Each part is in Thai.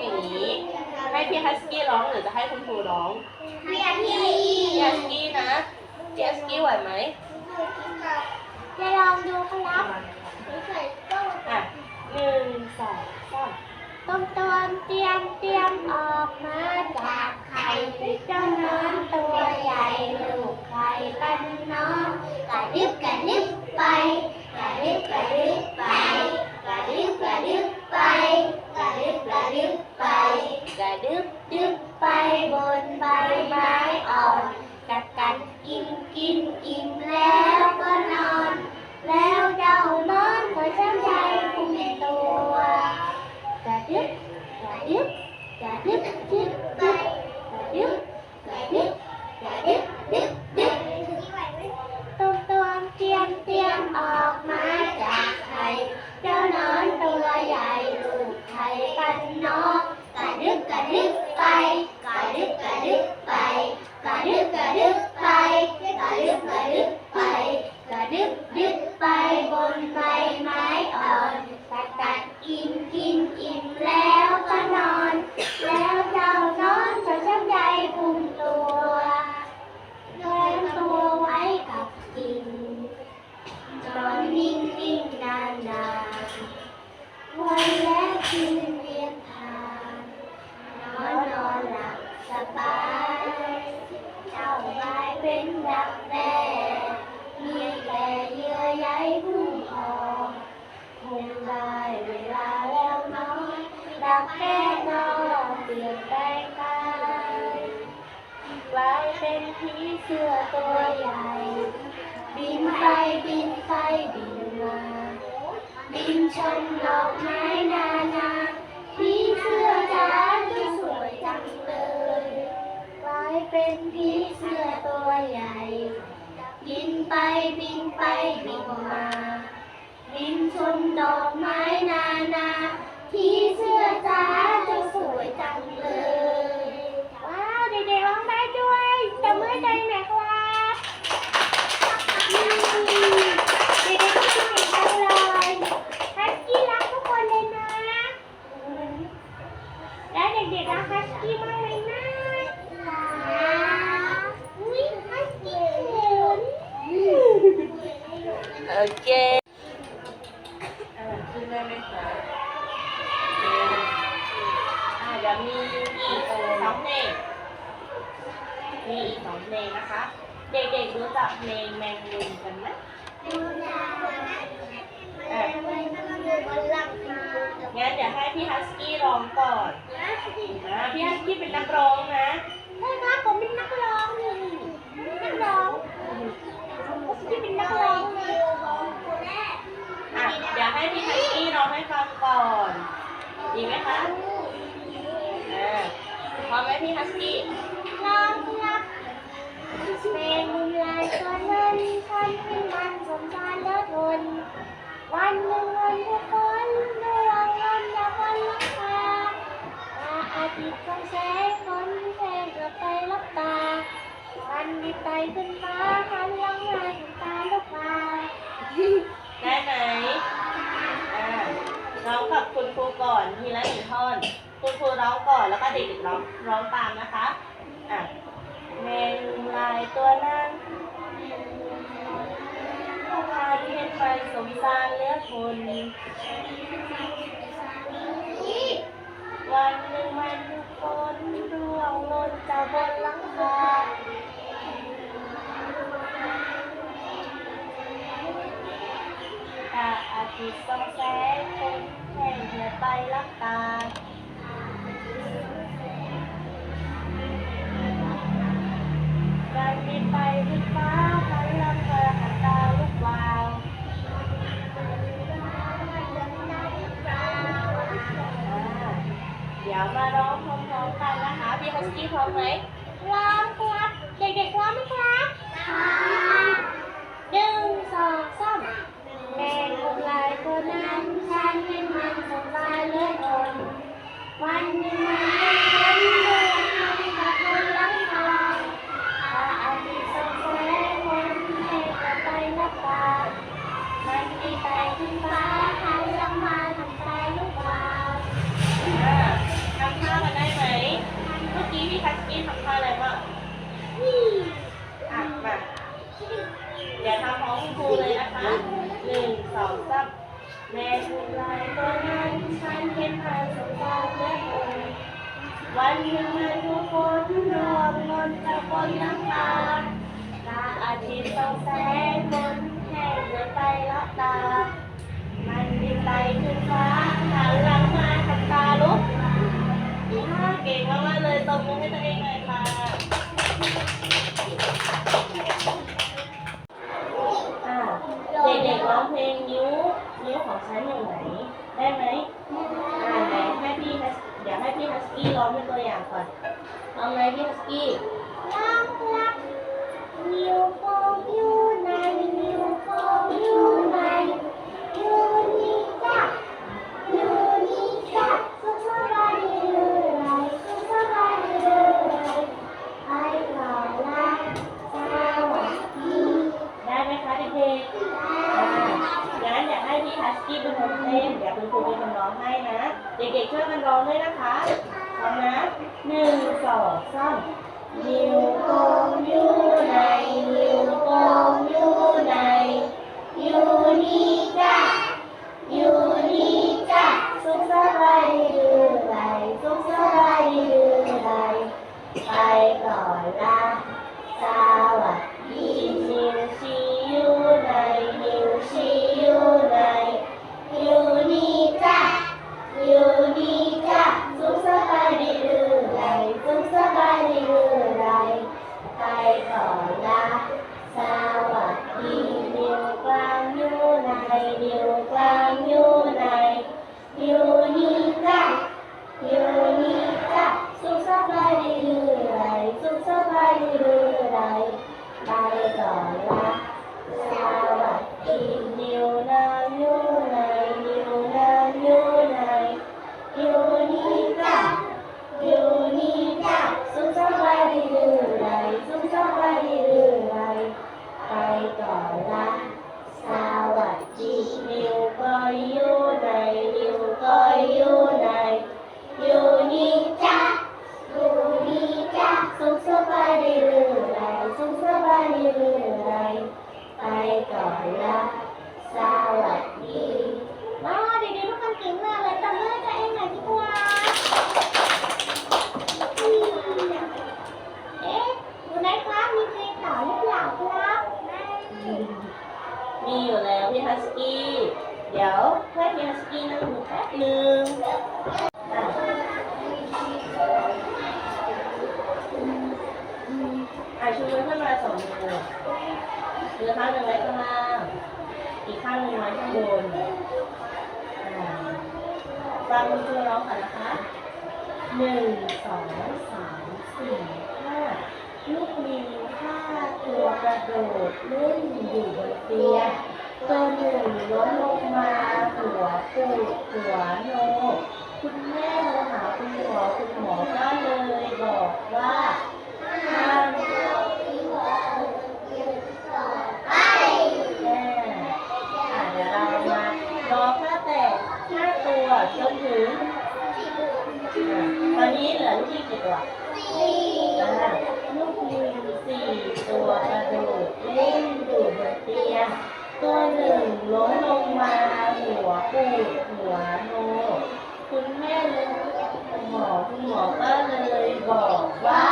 อย่างนี้ ให้พี่ฮัสกี้ร้องหรือจะให้คุณครูร้องพี่อาพี่พี่ฮัสกี้นะพี่ฮัสกี้ไหวไหมจะลองดูครับอะหนึ่งสองสามต้มต้มเตรียมเตรียมออกมาจากไข่เจ้านอนตัวใหญ่ลูกไข่ปั้นน้องกระดึบกระดึบไปกระดึบกระดึบไปกระดึบกระดึบไปกระดึบกระดึบ ผีเสื้อตัวใหญ่ บินไปบินไปบินมา บินชมดอกไม้นานาผีเสื้อจ๋าที่สวยจังเลยกลายเป็นผีเสื้อตัวใหญ่ บินไปบินไปบินมา บินชมดอกไม้นานาผีเสื้อจ๋าจะสวยจังเลย ว้าวเด็กๆร้องได้ด้วยจับมือใจหน่อยครับอืมเด็กๆที่เก่งจังเลยฮัสกี้รักทุกคนเลยนะ และเด็กๆรักฮัสกี้มากเลยนะอุ้ยฮัสกี้เขิน โอเคอะขึ้นได้ไหมคะโอเคอะเดี๋ยวมีอีกสองเพลงมีอีกสองเพลงนะคะ เด็กๆรู้จักเพลงแมงมุมกันไหมอะ งั้นเดี๋ยวให้พี่ฮัสกี้ร้องก่อนนะพี่ฮัสกี้เป็นนักร้องนะใช่ครับผมเป็นนักร้องนี่นักร้องฮัสกี้เป็นนักร้องเลยอะเดี๋ยวให้พี่ฮัสกี้ร้องให้ฟังก่อนดีไหมคะอ่าพร้อมไหมพี่ฮัสกี้ร้องครับเป็นลายตัวนั้นฉันเป็นมันสมชายเลิศทนวันหนึ่งวันทุกคนได้รางวัลจาก วันราคาอาทิตย์ส่องแสงฝนแสงกลับไปรับตาวันดีไตขึ้นฟ้าหันหลังมาเห็นตาลูกปลาได้ไหมอ่าร้องกับคุณครูก่อนทีละหนึ่งท่อน คุณครูร้องก่อนแล้วก็เด็กๆร้องร้องตามนะคะอะแมงลายตัวนั้นพาเทียนไปสมสารเลือทน วันหนึ่งวันทุกคนร่วงหล่นจากบนหลังคาตาอาทิตย์ส่องแสงคนแห่งเหนือไปรับตาการบินไปบนฟ้าพันลำเธ เดี๋ยวมาร้องพร้อมๆกันนะคะพี่ฮัสกี้พร้อมไหมร้องครับเด็กๆพร้อมไหมครับหนึ่งสองสามแมงมุมลายตัวนั้นฉันเป็นมันสบายเลือทนวันหนึ่งมันเป็นคน บตา มันบินไปขึ้นฟ้าหันหลังมาทำตาลุกอ่าเก่งมากๆเลยตบมือให้ตัวเองหน่อยค่ะอ่าเด็กๆร้องเพลงนิ้วนิ้วของฉันอยู่ไหน ได้ไหมอ่าไหนให้พี่เดี๋ยวให้พี่ฮัสกี้ร้องเป็นตัวอย่างก่อนร้องไงพี่ฮัสกี้รักรักนิ้ว ช่วยกันร้องด้วยนะคะพร้อมนะหนึ่งสองสามนิ้วโป้งอยู่ไหนนิ้วโป้งอยู่ไหนอยู่นี่จ้า มีอยู่แล้วพี่ฮัสกี้เดี๋ยวให้พี่ฮัสกี้นั่งดูแป๊บนึงอะอะชูมือขึ้นมาสองมือมือข้างหนึ่งไว้ข้างล่างอีกข้างหนึ่งไว้ข้างบนฟังคุณร้องก่อนนะคะหนึ่งสองสามสี่ห้าลูกลิง ห้าตัวกระโดดเล่นอยู่บนเตียงตัวหนึ่งล้มลงมาหัวปูดหัวโน คุณแม่โทรหาคุณหมอคุณหมอก็เลยบอกว่าห้ามแม่อะเดี๋ยวเรามารอค่าแต่ห้าตัวจนถึงอะตอนนี้เหลือลูกลิงกี่ตัว ปูดหัวโน คุณแม่เลยหมอคุณหมอก็เลยบอกว่า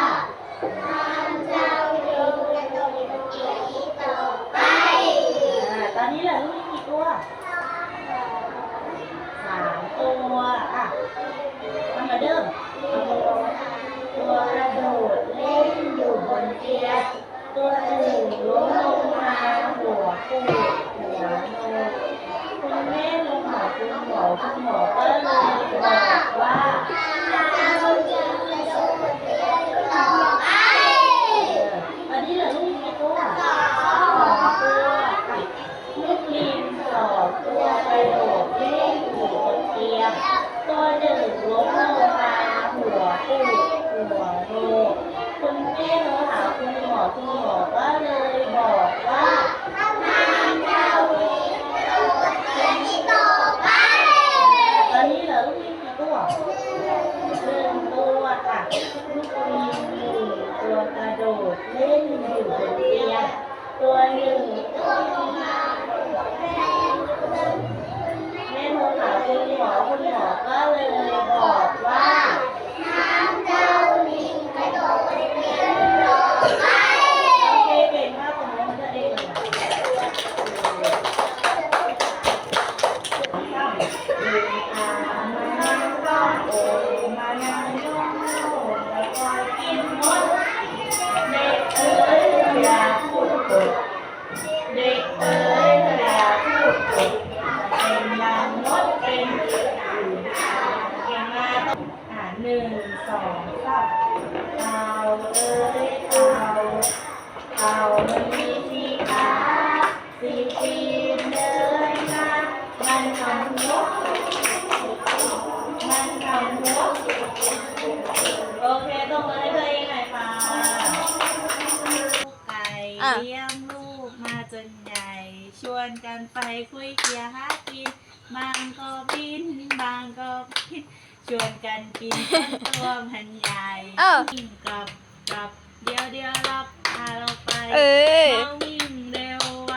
คุยเกียร์หากิน บางก็บิน บางก็บินชวนกันกินต้นตัวมันใหญ่เออ วิ่งกลับกลับเดี๋ยวเดี๋ยวรับพาเราไปเออ มาวิ่งเร็วไว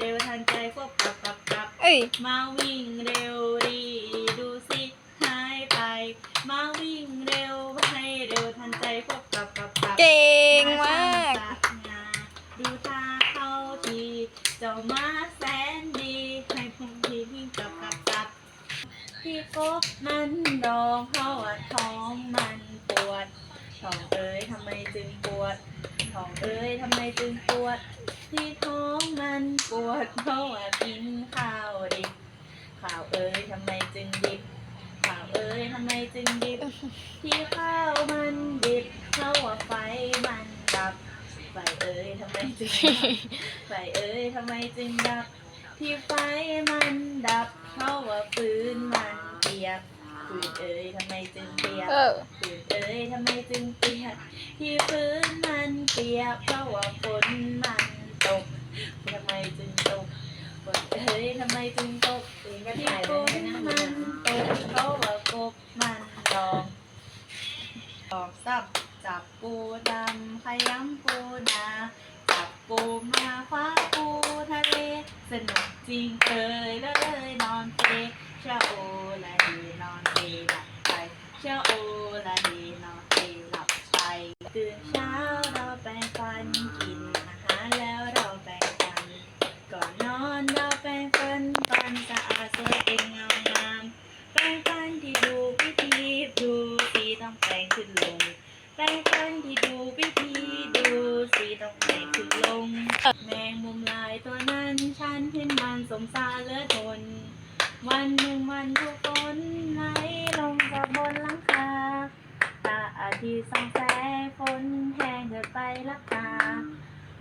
เร็วทันใจควบกลับกลับกลับ เอ้ย มาวิ่งเร็วดีดูสิหายไป มาวิ่งเร็วให้เร็วทันใจควบกลับกลับกลับเก่ง กมันดองเพราะว่าท้องมันปวดท้องเอ้ยทำไมจึงปวดท้องเอ้ยทำไมจึงปวด ที่ท้องมันปวดเพราะว่ากินข้าวดิบข้าวเอ้ยทำไมจึงดิบข้าวเอ้ยทำไมจึงดิบ ที่ข้าวมันดิบเพราะว่าไฟมันดับไฟเอ้ยทำไมจึงดับไฟเอ้ยทำไมจึงดับ ที่ไฟมันดับเพราะว่าฟืนมัน ปียกฟืนเอ้ยทำไมจึงเปียกเออฟืนเอ้ยทำไมจึงเปียกที่พื้นมันเปียกเพราะว่าฝนมันตกทำไมจึงตกฝนเอ้ยทำไมจึงตกที่ฝนมันตกเพราะว่ากบมันร้องออกซับจับปูดำขยำปูนาจับปูมาคว้าปูทะเลสนุกจริงเอ่ยแล้วเลยนอนเป ชะโอละเฮนอนเปหลับไปชะโอละเฮนอนเปหลับไปตื่นเช้าเราแปรงฟันกินอาหารแล้วเราแปรงฟัน ก่อนนอนเราแปรงฟันฟันสะอาดสวยเป็นเงางาม แปรงฟันที่ดูวิธีดูสีต้องแปรงขึ้นลง แปรงฟันที่ดูวิธีดูสีต้องแปรงขึ้นลง แมงมุมลายตัวนั้นฉันเห็นมันสมสารเหลือทน วันหนึ่งมันทุกคนไหลลงจากบนหลังคา ตาอาทิตย์ส่องแสงฝนแห้งเกิดไปลับตา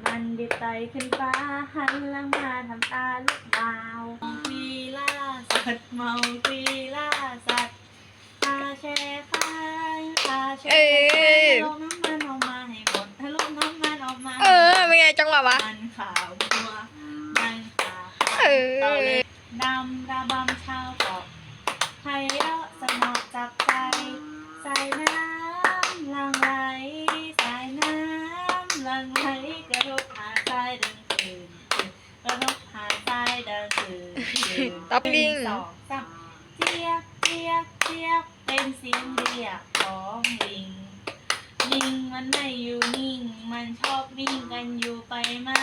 มันดิบไตขึ้นฟ้าหันหลัง มาทำตาลุกดาวกีล่าสัตว์เมากีล่าสัตว์ตาแช่ข้างตาแช่เอ้ยลงน้ำมันออกมาให้หมดให้ลงน้ำมันออกมาเออเป็นไงจังหวะวะมันขาวมัวมันขาวเออต่อเลยดำระบำชาวเกาะไพเราะสนอจับใจสายน้ำหลังไหลสายน้ำหลังไหลกระทบหาดทรายดังคืนกระท บหาดทรายดังคืนคืนต๊อปปิ้งหนึ่สองสามเจี๊ยบเจี๊ยบเจี๊ยบเป็นเสียงเรียกของลิง ลิงมันไม่อยู่นิ่ง มันชอบวิ่งกันอยู่ไปมา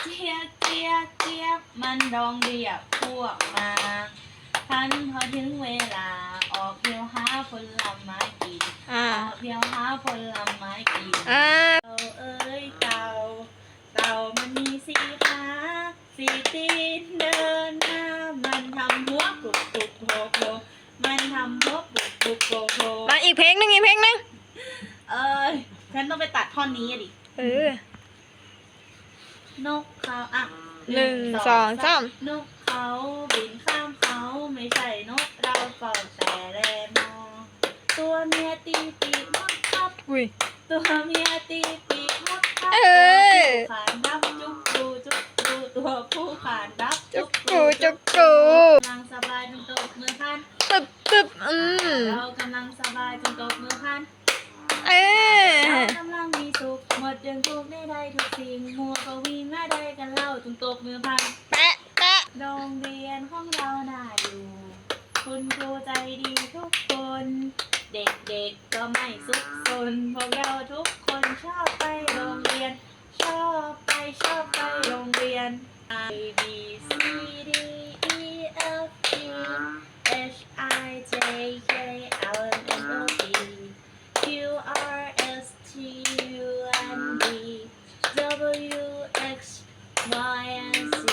เจี๊ยบเจี๊ยบเจี๊ยบมันร้องเรียกพวกมาทันพอถึงเวลา ออกเที่ยวหาผลไม้กินอ่าออกเที่ยวหาผลไม้กินอ่าเต่าเอ้ยเต่า เต่ามันมีสีขา สีตีนเดินหน้ามันทำหัวปุกปุกโผล่โผล่มันทำหัวปุกปุกโผล่โผล่มาอีกเพลงหนึงอีกเพลงหนึงเอ้ยฉันต้องไปตัดท่อนนี้อะดิ เออ นกเขาอะหนึ่งสองสาม นกเขาบินข้ามเขาไม่ใช่นกเราเฝ้าแต่แลมองตัวเมียตีปีกมักครับ อุ้ย ตัวเมียตีปีกมักครับเออตัวผู้ขานรับจุกดูจุกดู ตัวผู้ขานรับจุกกูจุกกูกำลังสบายจนตกมือพันตึบตึบอืมเรากำลังสบายจนตกมือพันเออเรากำลังมีสุขหมดเรื่องทุกข์ได้ได้ทุกสิ่งมัวก็วิ่งหน้าได้กันเล่าจนตกมือพันแปะแปะโรงเรียนของเราน่าอยู่คุณครูใจดีทุกคน เด็กๆก็ไม่สุขสนพวกเราทุกคนชอบไปโรงเรียน ชอบไปชอบไปโรงเรียน I B C D E F G H I J K L M N O P Q R S T U N V W X Y and Z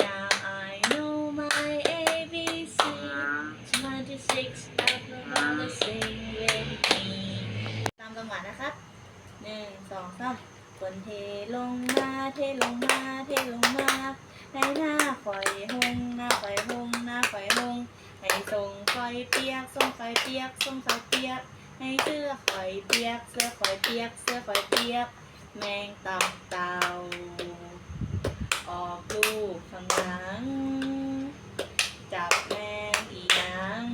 Now I know my ABC. Twenty-six alphabet sing with me. ตามจังหวะนะครับหนึ่งสองสาม ฝนเทลงมาเทลงมาเทลงมาในหน้าฝอยหงหน้าฝอยหงส่งคอยเปียกส่งคอยเปียกส่งคอยเปียกให้เสื้อคอยเปียก เสื้อคอยเปียก เสื้อคอยเปียก แมงตับเต่าออกลูกข้างหลังจับแมงอีหยัง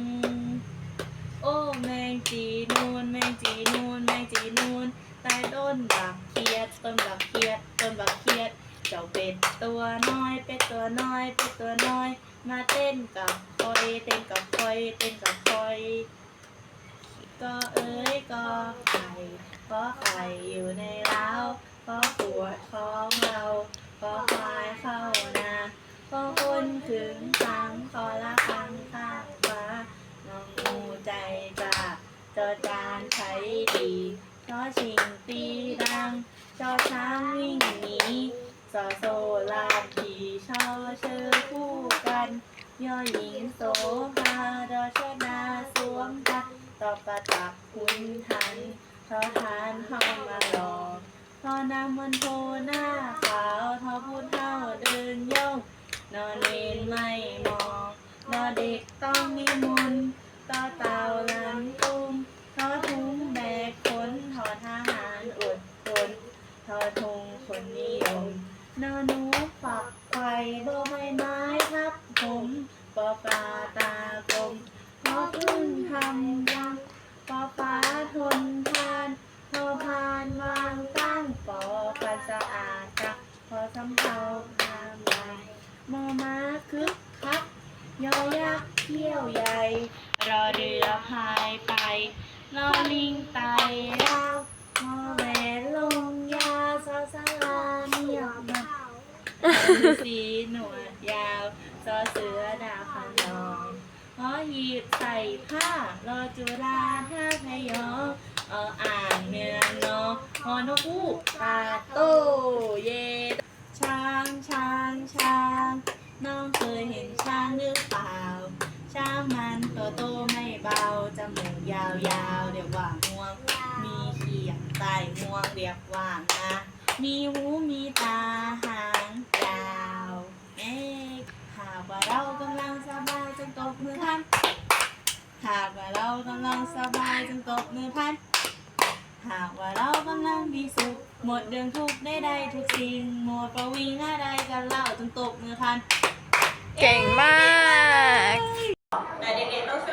โอ้แมงจีนูนแมงจีนูนแมงจีนูนใต้ต้นบัก ต้นบักเขียด ต้นบักเขียด เจ้าเป็ดตัวน้อย เป็ดตัวน้อย เป็ดตัวน้อย มาเต้นกับคอย เต้นกับคอย เต้นกับคอย ก็เอ้ยก็ไข่ก็ไข่อยู่ในเล้าก็ปวดท้องเราก็ควายเข้านาก็คนถึงสังคอละครังข้างฟ้างองงูใจกล้าจอจานใช้ดีชอชิงตีดัง ชอช้างวิ่งหนีสอโซลาดผีชอเชอคู่กันย่อหญิงโสภาดอชนาสวมตาตอบประจักขุนทันทอทานเข้ามาหลอกทอนำมันโทหน้าขาวทอพูดเท่าเดินโยงนอนเนนไม่มองนอเด็กต้องนิมนต์ต่อเต่าหลังตุ้มทอทุ้งแบกขนทอทหารอดทนทอทงคนนิยม นอหนูฝักไข่โบใบไม้ทับผมปอปลาตากลมพอพึ่งทำรังปอฟ้าทนทานพอพานวางตั้งปอฟันสะอาดจักพอสำเภาพามใหญ่มอม้าคึกคักยอยักษ์เที่ยวใหญ่รอเรือพายไปรอลิงไต่ราวพอแหวนลงยาสาวสาราเนียบมา มี สีหนวดยาวซอเสือดาวขนองหอหีบใส่ผ้ารอจุฬาท่าพยองเอออ่างเนืองนองหอนกูตาโตเยช้างช้างช้างน้องเคยเห็นช้างหรือเปล่า ช้างมันตัวโตไม่เบาจมูกยาวๆเรียกว่างวง มีเขียงใต้งวงเรียกว่างนะมีหูมีตาากว่าเรากำลังสบายจงตบมือพัน หากว่าเรากำลังสบายจงตบมือพัน หากว่าเรากำลังมีสุขหมดเดืองทุกได้ใดทุกสิ่งหมดประวิงอะไรกันเล่าจงตบมือพัน เก่งมาก แต่เด็กๆต้องช่วย